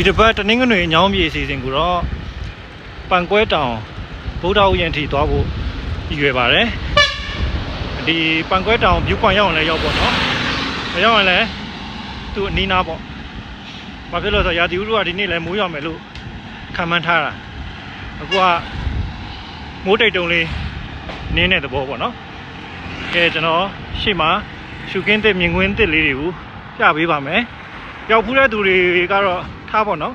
ဒီတစ်ပတ်တနင်္ဂနွေညောင်းပြေအစီအစဉ်ကိုတော့ပန်ကွဲတောင်ဗုဒ္ဓဥယျာဉ်ထိသွားဖို့ရည်ရွယ်ပါတယ်ဒီပန်ကွဲတောင် view point ရောက်အောင်လည်းရောက်ပေါ့နော်မရောက်ရင်လည်းသူ့အနီးနားပေါ့ဘာဖြစ်လို့လဲဆိုတော့ရာသီဥတုကဒီနေ့လည်းမိုးရွာမယ်လို့ခံမှန်းထားတာအခုကမိုးတိတ်တုံလေးနင်းတဲ့သဘောပေါ့နော်ကဲကျွန်တော်ရှေ့မှာရှုခင်းသစ်မြင်ကွင်းသစ်လေးတွေကိုပြပေးပါမယ်ရောက်ဖူးတဲ့သူတွေကတော့ ထားပေါ့နော်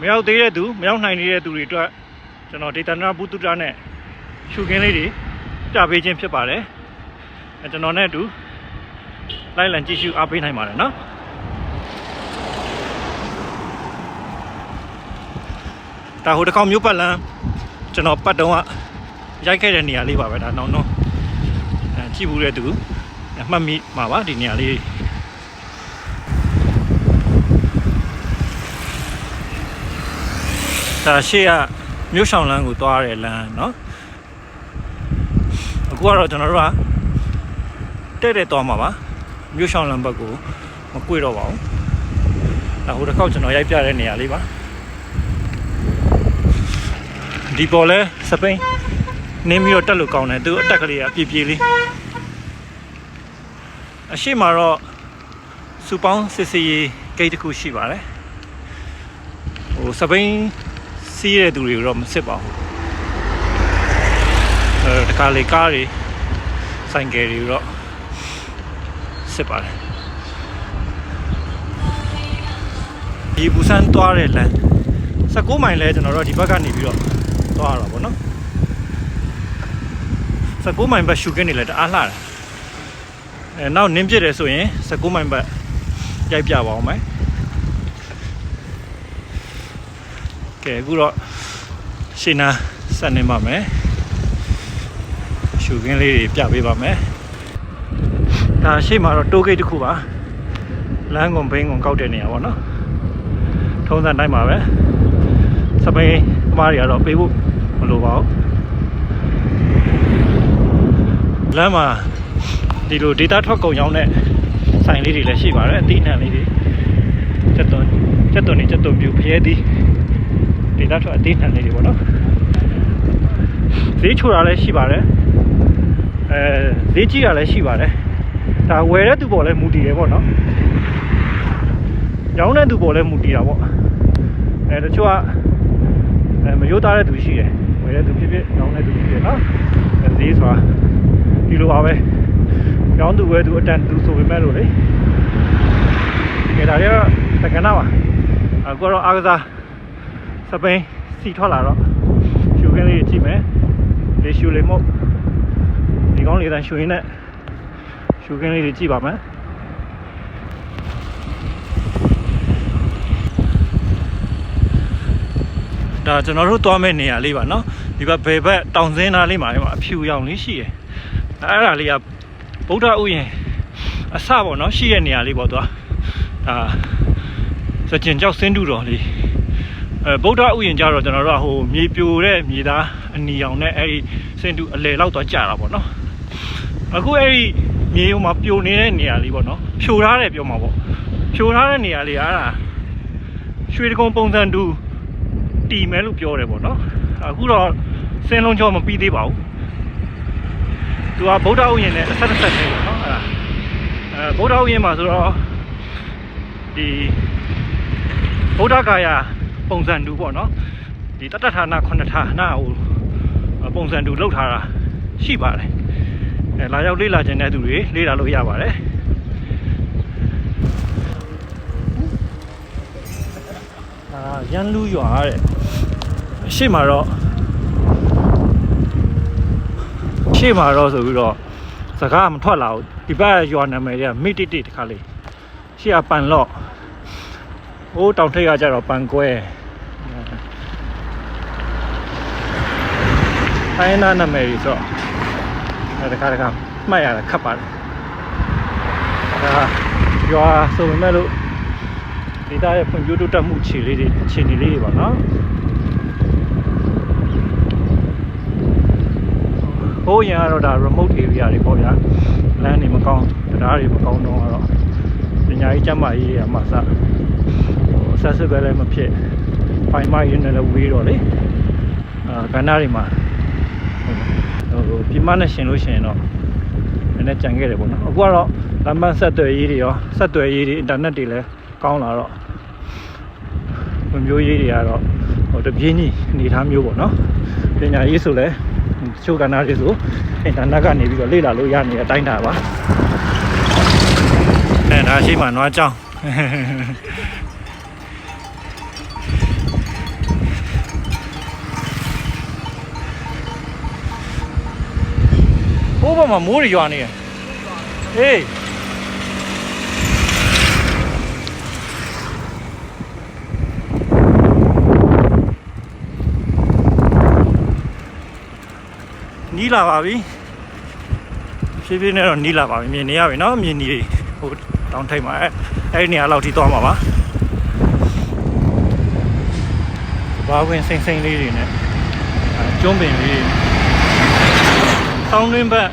မရောက်သေးတဲ့သူမရောက်နိုင်သေးတဲ့သူတွေအတွက်ကျွန်တော်ဒေတာနာဘုတုတ္တနဲ့ရှုခင်းလေးတွေပြပေးခြင်းဖြစ်ပါတယ်အဲကျွန်တော်နဲ့အတူလိုက်လံကြည့်ရှုအားပေးနိုင်ပါတယ်နော်ဒါဟိုတစ်ခေါက်မျိုးပတ်လန်းကျွန်တော်ပတ်တုံးကရိုက်ခဲ့တဲ့နေရာလေးပါပဲဒါနောက်တော့အဲကြည့်ဘူးတဲ့သူအမှတ်မိမှာပါဒီနေရာလေး ဒါရှေ့ကမြို့ဆောင်လမ်းကိုသွားရတဲ့လမ်းเนาะအခုကတော့ကျွန်တော်တို့ကတဲ့တဲ့သွားမှာပါမြို့ဆောင်လမ်းဘက်ကိုမကွေ့တော့ပါဘူးဒါဟိုတစ်ခေါက်ကျွန်တော်ရိုက်ပြတဲ့နေရာလေးပါဒီပေါ်လဲစပိန်နင်းပြီးတော့တက်လို့ကောင်းတယ်သူအတက်ကလေးကပြေးပြေးလေးအရှိမတော့စူပေါင်းစစ်စီရေးဂိတ်တစ်ခုရှိပါတယ်ဟိုစပိန် စီးရတဲ့သူတွေကိုတော့မစစ်ပါဘူးအဲတခါလေကားတွေဆိုင်ကယ်တွေတော့စစ်ပါတယ်ဒီဘူဆန်သွားတဲ့လမ်း19မိုင်လဲကျွန်တော်တို့ဒီဘက်ကနေပြီးတော့သွားရတာပေါ့နော်19မိုင်ဘက်ရှူကင်းနေလဲတအားလှတယ်အဲနောက်နင်းပြစ်တယ်ဆိုရင်19မိုင်ဘက်ရိုက်ပြပါအောင်မယ် ကဲအခုတော့ရှင်းနာဆက်နေပါမယ်ရှုခင်းလေးတွေပြပေးပါမယ်ဒါရှေ့မှာတော့တိုးဂိတ်တစ်ခုပါလမ်းကုန်ဘိန်းကုန်ကောက်တဲ့နေရာပေါ့နော်ထုံးစံတိုင်းပါပဲစပိန်အမားတွေကတော့ပေးဖို့မလိုပါဘူးလမ်းမှာဒီလို data ထွက်ကုန်ရောင်းတဲ့ဆိုင်လေးတွေလည်းရှိပါတယ်အတိအနှံလေးတွေချက်သွန်ချက်သွန်နေချက်သွန်ပြူဖျဲသည် ဒေတာထွက်အသေးနှံလေးတွေပေါ့နော်ဈေးချိုတာလည်းရှိပါတယ်အဲဈေးကြီးတာလည်းရှိပါတယ်ဒါဝယ်တဲ့သူပေါ်လည်းမူတည်တယ်ပေါ့နော်ရောင်းတဲ့သူပေါ်လည်းမူတည်တာပေါ့အဲတချို့ကအဲမရိုးသားတဲ့သူရှိတယ်ဝယ်တဲ့သူဖြစ်ဖြစ်ရောင်းတဲ့သူဖြစ်ဖြစ်နော်အဲဈေးဆိုတာဒီလိုပါပဲရောင်းသူဝယ်သူအတန်သူဆိုပေမဲ့လို့လေကဲဒါတွေကတော့တက္ကနာပါအခုကတော့အားကစား စပိန်စီထွက်လာတော့ရှူခင်းလေးကြည့်မယ်လေရှူလေးမို့ဒီကောင်းလေးတန်းရှူရင်းနဲ့ရှူခင်းလေးတွေကြည့်ပါမယ်ဒါကျွန်တော်တို့သွားမယ့်နေရာလေးပါเนาะဒီဘက်ဘယ်ဘက်တောင်စင်းသားလေးမှာအဖြူရောင်လေးရှိတယ်အဲ့ဒါလေးကဗုဒ္ဓဥယျာဉ်အစပေါ့เนาะရှိတဲ့နေရာလေးပေါ့သွားဒါစကြင်ကြောက်စင်းတူတော်လေး အဲဗုဒ္ဓဥယျာဉ်ကြတော့ကျွန်တော်တို့ကဟိုမြေပြိုတဲ့မြေသားအနီအောင်နဲ့အဲ့ဒီစင်တူအလဲလောက်တော့ကြာတာပေါ့နော်အခုအဲ့ဒီမြေုံမှာပြိုနေတဲ့နေရာလေးပေါ့နော်ဖြိုထားတယ်ပြောမှာပေါ့ဖြိုထားတဲ့နေရာလေးကအဲ့ဒါရွှေတကုံပုံစံတူတီမဲလို့ပြောတယ်ပေါ့နော်အခုတော့စင်းလုံးချောမပြီးသေးပါဘူးသူကဗုဒ္ဓဥယျာဉ်နဲ့အဆက်အဆက်ပဲပေါ့နော်အဲ့ဒါအဲဗုဒ္ဓဥယျာဉ်မှာဆိုတော့ဒီဗုဒ္ဓဂါယာ ပုံစံတူပေါ့နော်ဒီတတ္တဌာနခုနှစ်ဌာနဟိုပုံစံတူလောက်ထားတာရှိပါတယ်အဲလာရောက်လေ့လာခြင်းတဲ့သူတွေလေ့လာလို့ရပါတယ်အာရန်လူရွာတဲ့အရှိမတော့ရှေ့မှာတော့ဆိုပြီးတော့စကားမထွက်လာဘူးဒီဘက်ရွာနာမည်ကမိတိတိတခါလေးရှေ့ကပန်လော့ဟိုးတောင်ထိပ်ကကြတော့ပန်ကွဲ ထိုင်းနာနာမည်ကြီးဆိုတော့အဲတခါတခါမှတ်ရတာခက်ပါတယ်ဒါရွာဆိုပေမဲ့လို့ဒေသရဲ့ဖွံ့ဖြိုးတိုးတက်မှုခြေလေးတွေခြေနေလေးတွေပါနော်ဟိုးရင်ကတော့ဒါ remote area တွေပေါ့ဗျာလမ်းတွေမကောင်းတရားတွေမကောင်းတော့တော့ပညာရေးကျမ်းမာရေးတွေကမှစဟိုဆက်စစ်ပဲလည်းမဖြစ်ဖိုင်မိုင်းရင်းနဲ့လည်းဝေးတော့လေအာကဏ္ဍတွေမှာ ဟိုဟိုပြမနဲ့ရှင်လို့ရှိရင်တော့နည်းနည်းကြံခဲ့တယ်ပေါ့နော်အခုကတော့လမ်းမဆက်သွယ်ရေးတွေရောဆက်သွယ်ရေးတွေအင်တာနက်တွေလည်းကောင်းလာတော့ဝင်မျိုးရေးတွေကတော့ဟိုတပြင်းကြီးအနေထားမျိုးပေါ့နော်ပညာရေးဆိုလည်းတချို့ကဏ္ဍတွေဆိုအင်တာနက်ကနေပြီးတော့လေ့လာလို့ရနေတဲ့အတိုင်းတာပါအဲဒါရှိမှနွားကြောင်း ဟိုးဘက်မှာမိုးတွေရွာနေတယ်ဟေးနီးလာပါပြီဖြည်းဖြည်းနဲ့တော့နီးလာပါပြီမြင်နေရပြီเนาะမြင်နေဟိုတောင်ထိပ်မှာအဲ့အဲ့ဒီနေရာလောက်ထိသွားမှာပါဘာဝင်စိမ့်စိမ့်လေးတွေနဲ့အဲကျွန်းပင်လေးတွေ ဆောင်းရင်းဘက်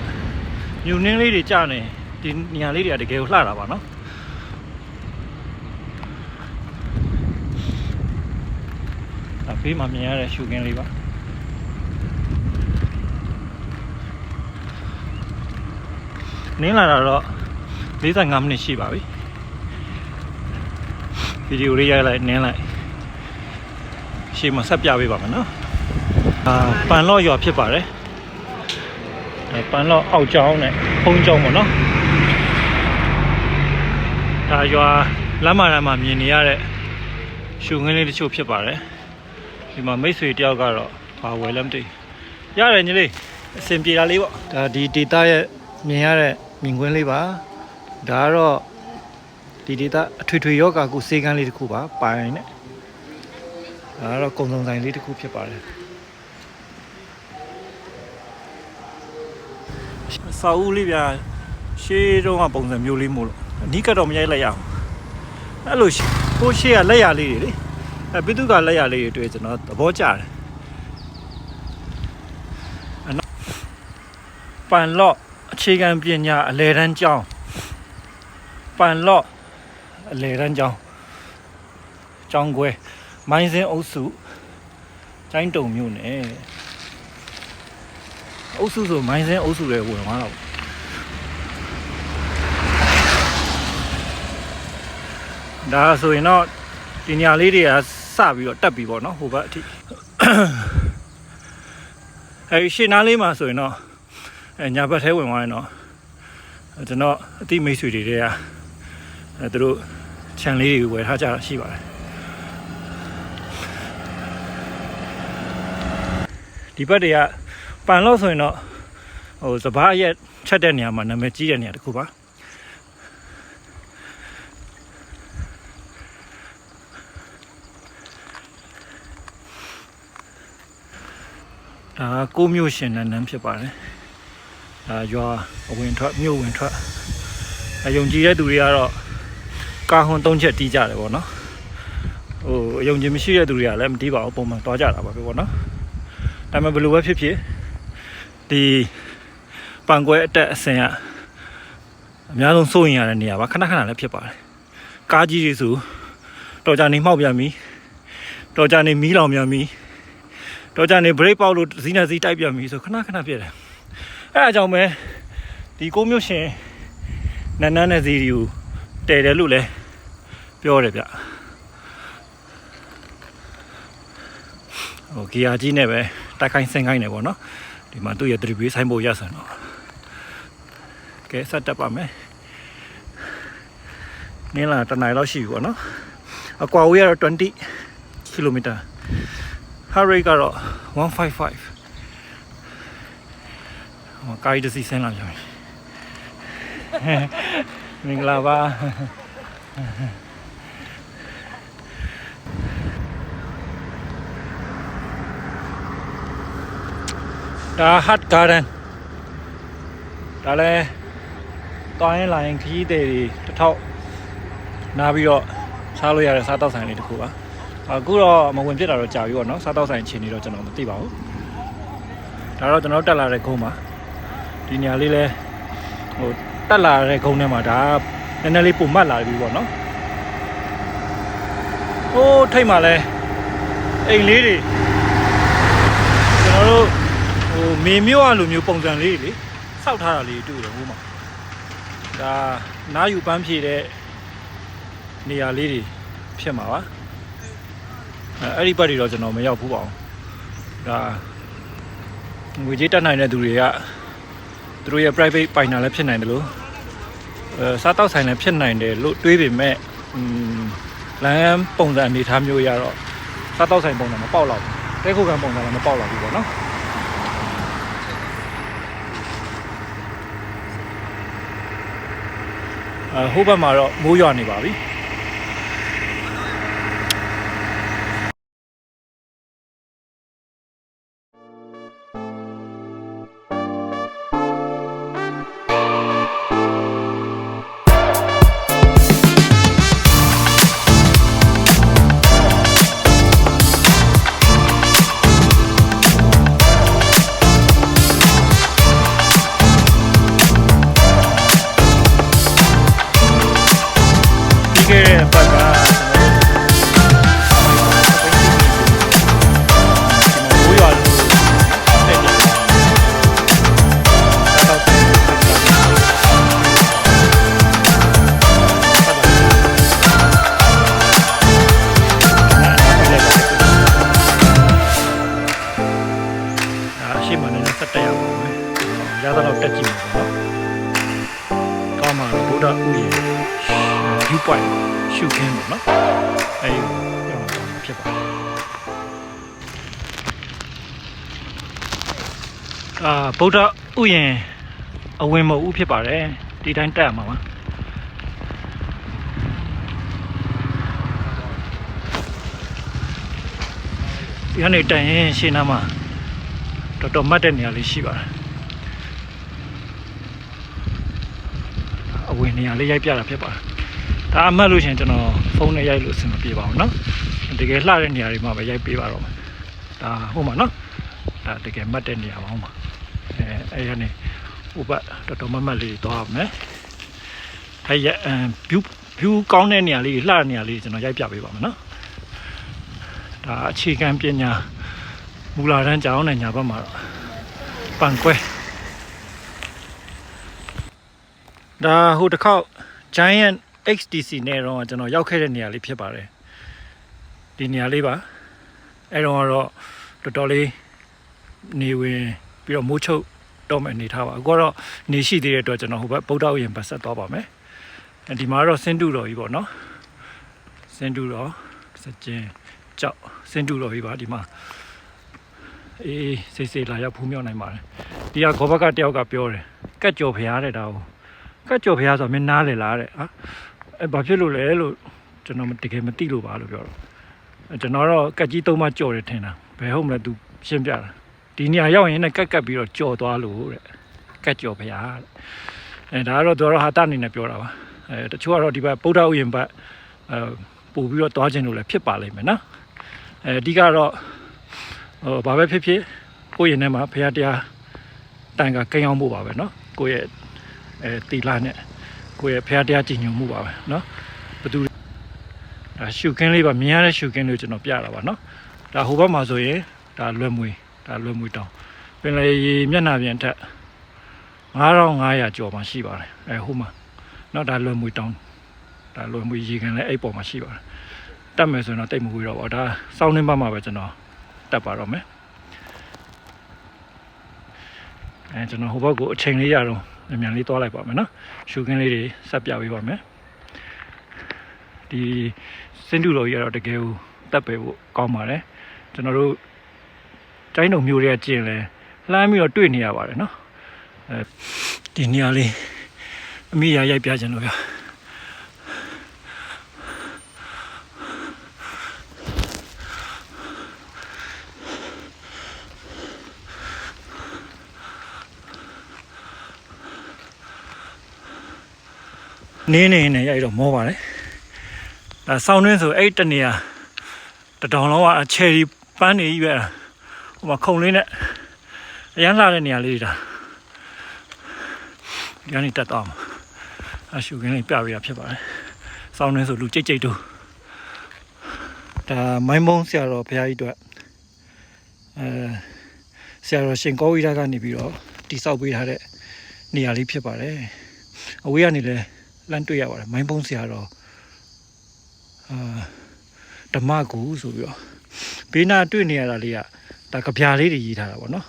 မြူနှင်းလေးတွေကြာနေဒီနေရာလေးတွေကတကယ်ကိုလှတာပါနော်အဖေးမှာမြင်ရတဲ့ရှုခင်းလေးပါနင်းလာတာတော့45မိနစ်ရှိပါပြီဗီဒီယိုလေးရိုက်လိုက်နင်းလိုက်ရှေ့မှာဆက်ပြပေးပါမယ်နော်အာပန်လော့ရွာဖြစ်ပါတယ်အဲ ပန်တော့အောက်ကျောင်းနဲ့ဖုံးကျောင်းပေါ့နော်ဒါရွာလမ်းမလမ်းမှာမြင်နေရတဲ့ရှုငင်းလေးတချို့ဖြစ်ပါတယ်ဒီမှာမိတ်ဆွေတယောက်ကတော့ဘာဝယ်လဲမသိဘူးရတယ်ညီလေးအဆင်ပြေတာလေးပေါ့ဒါဒီဒေတာရဲ့မြင်ရတဲ့မြင်ကွင်းလေးပါဒါကတော့ဒီဒေတာအထွေထွေယောဂကုစေကန်းလေးတစ်ခုပါပိုင်နဲ့ဒါကတော့ကုံစုံဆိုင်လေးတစ်ခုဖြစ်ပါတယ် စာအုပ်လေးဗျာရှေးတုန်းကပုံစံမျိုးလေးမို့လို့အနီးကတော့မရိုက်လိုက်ရအောင်အဲ့လိုရှေးကိုရှေးကလက်ရလေးတွေလေအဲပိတုကလက်ရလေးတွေတွေ့ကျွန်တော်သဘောကျတယ်အနောက်ပန်လော့အခြေခံပညာအလဲတန်းကျောင်းပန်လော့အလဲတန်းကျောင်းကျောင်းခွဲမိုင်းစင်းအုပ်စုကျိုင်းတုံမြို့နယ် အုပ်စုဆိုမိုင်းစင်းအုပ်စုတွေဝင်သွားတော့ဒါဆိုရင်တော့ဒီညာလေးတွေကစပြီးတော့တက်ပြီပေါ့နော်ဟိုဘက်အထိအဲဒီရှင်းနားလေးမှာဆိုရင်တော့အဲညာဘက်ထဲဝင်သွားရင်တော့ကျွန်တော်အတိမိတ်ဆွေတွေတွေကအဲသူတို့ခြံလေးတွေဝယ်ထားကြတာရှိပါတယ်ဒီဘက်တွေက ပန်လို့ဆိုရင်တော့ဟိုစပားရက်ချက်တဲ့နေရာမှာနာမည်ကြီးတဲ့နေရာတစ်ခုပါဒါကကိုမျိုးရှင်နန်းနန်းဖြစ်ပါတယ်ဒါရွာအဝင်ထွက်မြို့ဝင်ထွက်အယုံကြည်တဲ့သူတွေကတော့ကာဟွန်သုံးချက်တီးကြတယ်ပေါ့နော်ဟိုအယုံကြည်မရှိတဲ့သူတွေကလည်းမတီးပါဘူးပုံမှန်သွားကြတာပါပဲပေါ့နော်ဒါပေမဲ့ဘယ်လိုပဲဖြစ်ဖြစ် ဒီပန်ကွဲအတက်အစင်ကအများဆုံးစိုးရင်ရတဲ့နေရာပါခဏခဏလည်းဖြစ်ပါတယ်ကားကြီးတွေဆိုတော်ကြနေမှောက်ပြန်ပြီတော်ကြနေမီးလောင်ပြန်ပြီတော်ကြနေဘရိတ်ပေါက်လို့ဇီးနဲ့ဇီးတိုက်ပြန်ပြီဆိုခဏခဏဖြစ်တယ်အဲအကြောင်းပဲဒီကိုမျိုးရှင်နန်းနန်းနဲ့ဇီးတွေကိုတည်တယ်လို့လည်းပြောတယ်ဗျဟိုဂီယာကြီးနဲ့ပဲတိုက်ခိုင်းဆင်းခိုင်းနေပေါ့နော် ဒီမှာသူ့ရဲ့ trip ဆိုင်းဖို့ရဆန်တော့ကဲဆက်တက်ပါမယ်နင်းလာတနိုင်လောက်ရှိပြီပေါ့နော်အကွာဝေးကတော့20 km heart rate ကတော့155ဟိုကားတစ်စီးဆင်းလာပြန်ပြီမင်္ဂလာပါ ဒါ hot garden ဒါလည်းတောင်းရင်လာရင်ခကြီးတွေတစ်ထောက်နားပြီးတော့စားလို့ရတဲ့စားတောက်ဆိုင်လေးတစ်ခုပါအခုတော့မဝင်ပြစ်တာတော့ကြာပြီပေါ့နော်စားတောက်ဆိုင်ချိန်နေတော့ကျွန်တော်မသိပါဘူးဒါတော့ကျွန်တော်တက်လာတဲ့ခုံးပါဒီညာလေးလဲဟိုတက်လာတဲ့ခုံးထဲမှာဒါပနည်းနည်းလေးပုံမှတ်လာပြီပေါ့နော်ဟိုးထိတ်မှလည်းအိမ်လေးတွေကျွန်တော်တို့ဟို မေမြို့အလိုမျိုးပုံစံလေးတွေလေစောက်ထားတာလေးတွေ့တယ်ဟိုမှာဒါနားယူပန်းဖြည့်တဲ့နေရာလေးတွေဖြစ်မှာပါအဲအဲ့ဒီဘက်တွေတော့ကျွန်တော်မရောက်ဘူးပါဘူးဒါငွေကြေးတက်နိုင်တဲ့သူတွေကသူတို့ရဲ့ private ပိုင်တာလည်းဖြစ်နိုင်တယ်လို့အဲစားတောက်ဆိုင်လည်းဖြစ်နိုင်တယ်လို့တွေးပေမဲ့อืมလမ်းပုံစံအနေထားမျိုးရတော့စားတောက်ဆိုင်ပုံစံမပေါက်တော့ဘူးတဲခုခံပုံစံလည်းမပေါက်တော့ဘူးပေါ့နော် ဟိုဘက်မှာတော့မိုးရွာနေပါပြီ ဗုဒ္ဓဥယျာဉ်အဝင်မဟုတ်ဘူးဖြစ်ပါတယ်ဒီတိုင်းတက်ရမှာပါဒီကနေတိုင်ရင်ရှင်းနာမှာတော်တော်မတ်တဲ့နေရာလေးရှိပါတယ်အဝင်နေရာလေးရိုက်ပြတာဖြစ်ပါတယ်ဒါအမှတ်လို့ရှရင်ကျွန်တော်ဖုန်းနဲ့ရိုက်လို့အဆင်မပြေပါဘူးเนาะတကယ်လှတဲ့နေရာတွေမှာပဲရိုက်ပေးပါတော့မယ်ဒါဟုတ်မှာเนาะဒါတကယ်မတ်တဲ့နေရာပါဟုတ်မှာ အဲ့ရနေဟိုဘက်တော်တော်မမတ်လေးသွားအောင်မယ်ထိုက်ရ view view ကောင်းတဲ့နေရာလေးလှတဲ့နေရာလေးကျွန်တော်ရိုက်ပြပေးပါမယ်နော်ဒါအခြေခံပညာမူလာတန်းကြောင်းနဲ့ညာဘက်မှာတော့ပန်ကွဲဒါဟိုတစ်ခေါက် Giant XTC နဲ့တော့ကျွန်တော်ရောက်ခဲ့တဲ့နေရာလေးဖြစ်ပါတယ်ဒီနေရာလေးပါအဲ့တော့တော့တော်တော်လေးနေဝင်ပြီးတော့မိုးချုပ် တော့မှနေထားပါအခုကတော့နေရှိသေးတဲ့အတွက်ကျွန်တော်ဟိုဘက်ဗုဒ္ဓဥယျာဉ်ပတ်ဆက်သွားပါမယ်အဲဒီမှာတော့စင်တူတော်ကြီးပေါ့နော်စင်တူတော်စကြင်ကြောက်စင်တူတော်ကြီးပါဒီမှာအေးစိတ်စိတ်လာရောက်ဖူးမြောက်နိုင်ပါတယ်ဒီကခေါဘက်ကတယောက်ကပြောတယ်ကက်ကြော်ဖရားတဲ့ဒါကိုကက်ကြော်ဖရားဆိုတော့မင်းနားလေလားတဲ့ဟာအဲဘာဖြစ်လို့လဲလို့ကျွန်တော်တကယ်မသိလို့ပါလို့ပြောတော့အဲကျွန်တော်တော့ကက်ကြီးသုံးမကြော်တယ်ထင်တာဘယ်ဟုတ်မလဲ तू ရှင်းပြတာ ဒီနေရာရောက်ရင်လည်းကက်ကက်ပြီးတော့ကြော်သွားလို့တဲ့ကက်ကြော်ဖရားတဲ့အဲဒါကတော့တော်တော်ဟာတအနေနဲ့ပြောတာပါအဲတချို့ကတော့ဒီဘက်ဗုဒ္ဓဥယျာဉ်ဘက်အဲပို့ပြီးတော့သွားခြင်းလို့လည်းဖြစ်ပါလိမ့်မယ်နော်အဲအဓိကတော့ဟိုဘာပဲဖြစ်ဖြစ်ကိုယ့်ရင်ထဲမှာဖရားတရားတန်ကကိန်းအောင်ဖို့ပါပဲနော်ကိုယ့်ရဲ့အဲတီလာနဲ့ကိုယ့်ရဲ့ဖရားတရားကြည်ညိုမှုပါပဲနော်ဘသူဒါရှုခင်းလေးပါမြင်ရတဲ့ရှုခင်းလေးကိုကျွန်တော်ပြတာပါနော်ဒါဟိုဘက်မှာဆိုရင်ဒါလွယ်မွေး ဒါလွယ်မွေတောင်ပင်လယ်ရေမျက်နှာပြင်ထက်9500ကျော်မှရှိပါတယ်အဲဟိုမှာနော်ဒါလွယ်မွေတောင်ဒါလွယ်မွေရေကန်လည်းအဲ့ပေါ်မှာရှိပါတယ်တက်မယ်ဆိုရင်တော့တိတ်မဝေးတော့ပါဒါစောင်းနှင်းဘက်မှာပဲကျွန်တော်တက်ပါတော့မယ်အဲကျွန်တော်ဟိုဘက်ကိုအချိန်လေးရတော့မြန်မြန်လေးသွားလိုက်ပါမယ်နော်ရှုခင်းလေးတွေဆက်ပြပေးပါမယ်ဒီစင်တူတော်ကြီးကတော့တကယ်ကိုတက်ပေဖို့ကောင်းပါတယ်ကျွန်တော်တို့ တိုင်းတော်မျိုးတွေကကျင်လဲလှမ်းပြီးတော့တွေ့နေရပါတယ်နော်အဲဒီနေရာလေးအမိရရိုက်ပြခြင်းလို့ဗျာနင်းနေနေရိုက်တော့မောပါတယ်ဒါဆောင်းနှင်းဆိုအဲ့တနေရာတတောင်လုံးကချယ်ရီပန်းနေကြီးပဲ ဟိုမှာခုံလေးနဲ့အရန်လာတဲ့နေရာလေးဒါဒီကနေတက်တော့မှာအရှုခင်းလေးပြပေးတာဖြစ်ပါတယ်စောင်းနေဆိုလူကြိတ်ကြိတ်တို့ဒါမိုင်းမုံဆရာတော်ဘုရားကြီးအတွက်အဲဆရာတော်ရှင်ကောဝိဒကနေပြီးတော့တိဆောက်ပေးထားတဲ့နေရာလေးဖြစ်ပါတယ်အဝေးကနေလည်းလမ်းတွေ့ရပါတယ်မိုင်းမုံဆရာတော်အာဓမ္မကူဆိုပြီးတော့ဘေးနာတွေ့နေရတာလေးက ဒါကြပြာလေးတွေရေးထားတာပေါ့နော်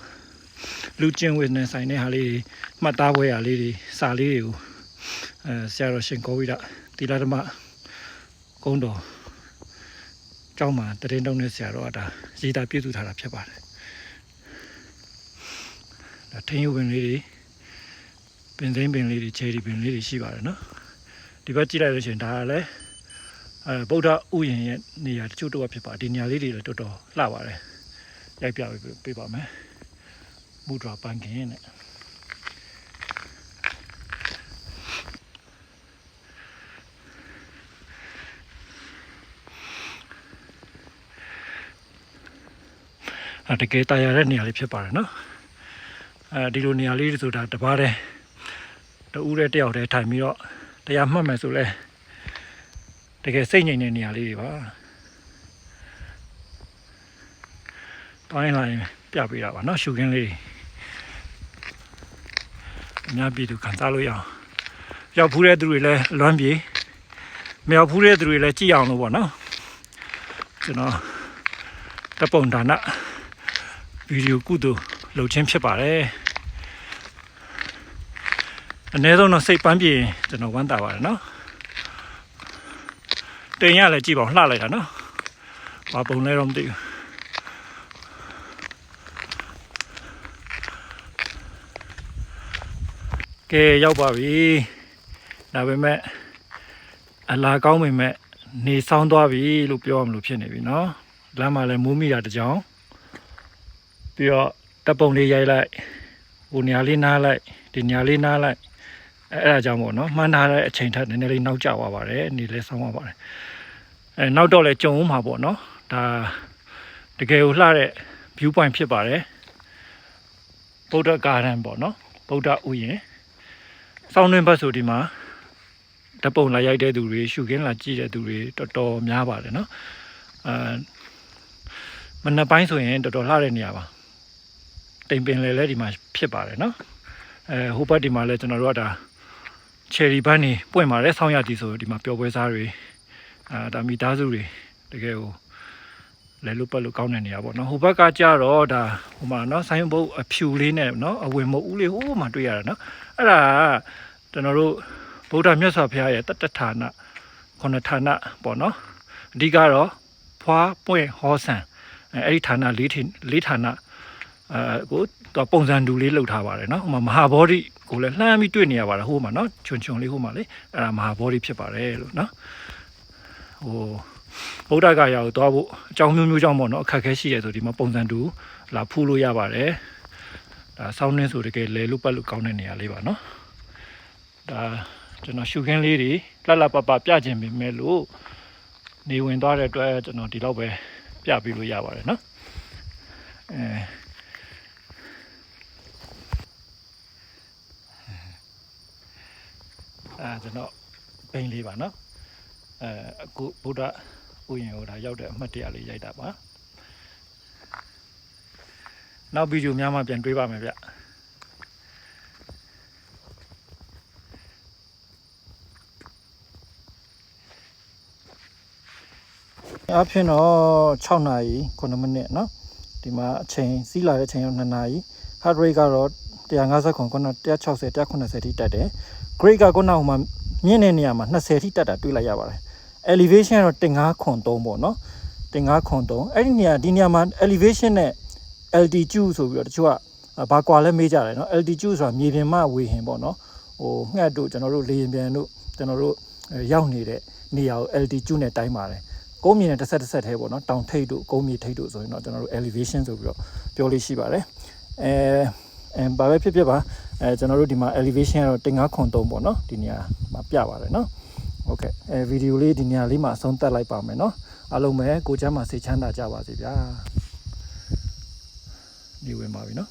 လူကျင်ဝိနေဆိုင်တဲ့ဟာလေးတွေမှတ်သားပွဲရာလေးတွေစာလေးတွေကိုအဲဆရာတော်ရှင်ကောဝိဒတိလာဓမ္မကုန်းတော်ကျောင်းမှာတရင်တုံးနဲ့ဆရာတော်ကဒါရေးသားပြုစုထားတာဖြစ်ပါတယ်ဒါထင်းယူပင်လေးတွေပင်သိမ်းပင်လေးတွေချယ်ရီပင်လေးတွေရှိပါတယ်နော်ဒီဘက်ကြည့်လိုက်လို့ရှိရင်ဒါကလည်းအဲဗုဒ္ဓဥယျာဉ်ရဲ့နေရာတချို့တော့ဖြစ်ပါဒီနေရာလေးတွေလည်းတော်တော်လှပါတယ် ရိုက်ပြပေးပေးပါမယ်မူဒရာပန်ကင်းနဲ့အဲတကယ်တာယာတဲ့နေရာလေးဖြစ်ပါတယ်နော်အဲဒီလိုနေရာလေးဆိုတာတပါးတည်းတူးတဲ့တယောက်တည်းထိုင်ပြီးတော့တရားမှတ်မယ်ဆိုလဲတကယ်စိတ်ငြိမ်တဲ့နေရာလေးတွေပါ တိုင်းလိုက်ပြပေးတာပါနော်ရှုခင်းလေးတွေအများပြည်သူခံစားလို့ရအောင်ရောက်ဖူးတဲ့သူတွေလည်းလွမ်းပြေမရောက်ဖူးတဲ့သူတွေလည်းကြည့်အောင်လို့ပေါ့နော်ကျွန်တော်တပုံဒါနဗီဒီယိုကုသိုလ်လုပ်ခြင်းဖြစ်ပါတယ်အနည်းဆုံးတော့စိတ်ပန်းပြေရင်ကျွန်တော်ဝမ်းသာပါတယ်နော်တင်ရလည်းကြည့်ပါဦးလှလိုက်တာနော်ဘာပုံလဲတော့မသိဘူး ကဲရောက်ပါပြီဒါပေမဲ့အလားကောင်းပေမဲ့နေဆောင်သွားပြီလို့ပြောရမလို့ဖြစ်နေပြီနော်လမ်းမှာလည်းမိုးမိတာတစ်ကြောင်ပြီးတော့တပ်ပုံလေးရိုက်လိုက်ဟိုနေရာလေးနားလိုက်ဒီနေရာလေးနားလိုက်အဲအဲ့ဒါကြောင့်ပေါ့နော်မှန်းထားတဲ့အချိန်ထက်နည်းနည်းလေးနောက်ကျသွားပါတယ်နေလဲဆောင်းသွားပါတယ်အဲနောက်တော့လဲကြုံဦးမှာပေါ့နော်ဒါတကယ်ကိုလှတဲ့ view point ဖြစ်ပါတယ်ဗုဒ္ဓဂါရန်ပေါ့နော်ဗုဒ္ဓဥယျာဉ် စောင်းနှင်းဘတ်ဆိုဒီမှာတပ်ပုံလာရိုက်တဲ့သူတွေရှုခင်းလာကြည့်တဲ့သူတွေတော်တော်များပါတယ်နော်အဲမနက်ပိုင်းဆိုရင်တော်တော်လှတဲ့နေရာပါတိမ်ပင်လေလဲဒီမှာဖြစ်ပါတယ်နော်အဲဟိုဘက်ဒီမှာလဲကျွန်တော်တို့ကဒါချယ်ရီဘန်းနေပွင့်ပါတယ်ဆောင်းရသည်ဆိုဒီမှာပျော်ပွဲစားတွေအာဒါမိသားစုတွေတကယ်ကို လဲလို့ပတ်လို့ကောင်းတဲ့နေရာပေါ့နော်ဟိုဘက်ကကြတော့ဒါဟိုမှာနော်ဆိုင်းဘုတ်အဖြူလေးနဲ့နော်အဝင်မုတ်ဦးလေးဟိုးမှာတွေ့ရတာနော်အဲ့ဒါကကျွန်တော်တို့ဗုဒ္ဓမြတ်စွာဘုရားရဲ့တတ္တဌာနခုနဌာနပေါ့နော်အဓိကတော့ဖွာပွင့်ဟောဆန်အဲအဲ့ဒီဌာနလေးထလေးဌာနအဲကိုသူပုံစံတူလေးလှုပ်ထားပါတယ်နော်ဟိုမှာမဟာဘောဓိကိုလည်းလှမ်းပြီးတွေ့နေရပါတယ်ဟိုမှာနော်ချွန်ချွန်လေးဟိုမှာလေအဲ့ဒါမဟာဘောဓိဖြစ်ပါတယ်လို့နော်ဟို ဗုဒ္ဓဂါယာကိုသွားဖို့အကြောင်းမျိုးမျိုးကြောင့်ပေါ့နော်အခက်အခဲရှိရဲဆိုဒီမှာပုံစံတူလာဖူးလို့ရပါတယ်ဒါဆောင်းနှင်းဆိုတကယ်လဲလို့ပတ်လို့ကောင်းတဲ့နေရာလေးပါနော်ဒါကျွန်တော်ရှုခင်းလေးတွေလှလှပပပြခြင်းပေမဲ့လို့နေဝင်သွားတဲ့အတွက်ကျွန်တော်ဒီလောက်ပဲပြပြီးလို့ရပါတယ်နော်အဲအဲကျွန်တော်ပိန်လေးပါနော်အဲအခုဗုဒ္ဓ ဥယျာဉ်ကိုဒါရောက်တဲ့အမှတ်တရလေးရိုက်တာပါနောက်ဗီဒီယိုများမှပြန်တွေ့ပါမယ်ဗျအဖြစ်တော့6နာရီ9မိနစ်เนาะဒီမှာအချိန်စီးလာတဲ့အချိန်ရောက်2နာရီ heart rate ကတော့150ခု9 160 190ထိတက်တယ် grade ကခုနကဟိုမှာမြင့်တဲ့နေရာမှာ20ထိတက်တာတွေ့လိုက်ရပါတယ် elevation ကတော့15ခွန်3ပေါ့နော်15ခွန်3အဲ့ဒီနေရာဒီနေရာမှာ elevation နဲ့ altitude ဆိုပြီးတော့တချို့ကဘာကွာလဲမေးကြတယ်နော် altitude ဆိုတာမြေပြင်မှဝေဟင်ပေါ့နော်ဟိုငှက်တို့ကျွန်တော်တို့လေရင်ပြန်တို့ကျွန်တော်တို့ရောက်နေတဲ့နေရာကို altitude နဲ့တိုင်းပါတယ်ကုန်းမြေနဲ့တစ်ဆက်တစ်ဆက်သေးပေါ့နော်တောင်ထိပ်တို့ကုန်းမြေထိပ်တို့ဆိုရင်တော့ကျွန်တော်တို့ elevation ဆိုပြီးတော့ပြောလို့ရှိပါတယ်အဲအဲဘာပဲဖြစ်ဖြစ်ပါအဲကျွန်တော်တို့ဒီမှာ elevation ကတော့တင်9ခွန်3ပေါ့နော်ဒီနေရာမှာပြပါတယ်နော် ဟုတ်ကဲ့အဲဗီဒီယိုလေးဒီနေရာလေးမှာအဆုံးသတ်လိုက်ပါမယ်နော်အားလုံးပဲကိုချမ်းမှာစိတ်ချမ်းသာကြပါစေဗျာနေဝင်ပါပြီနော်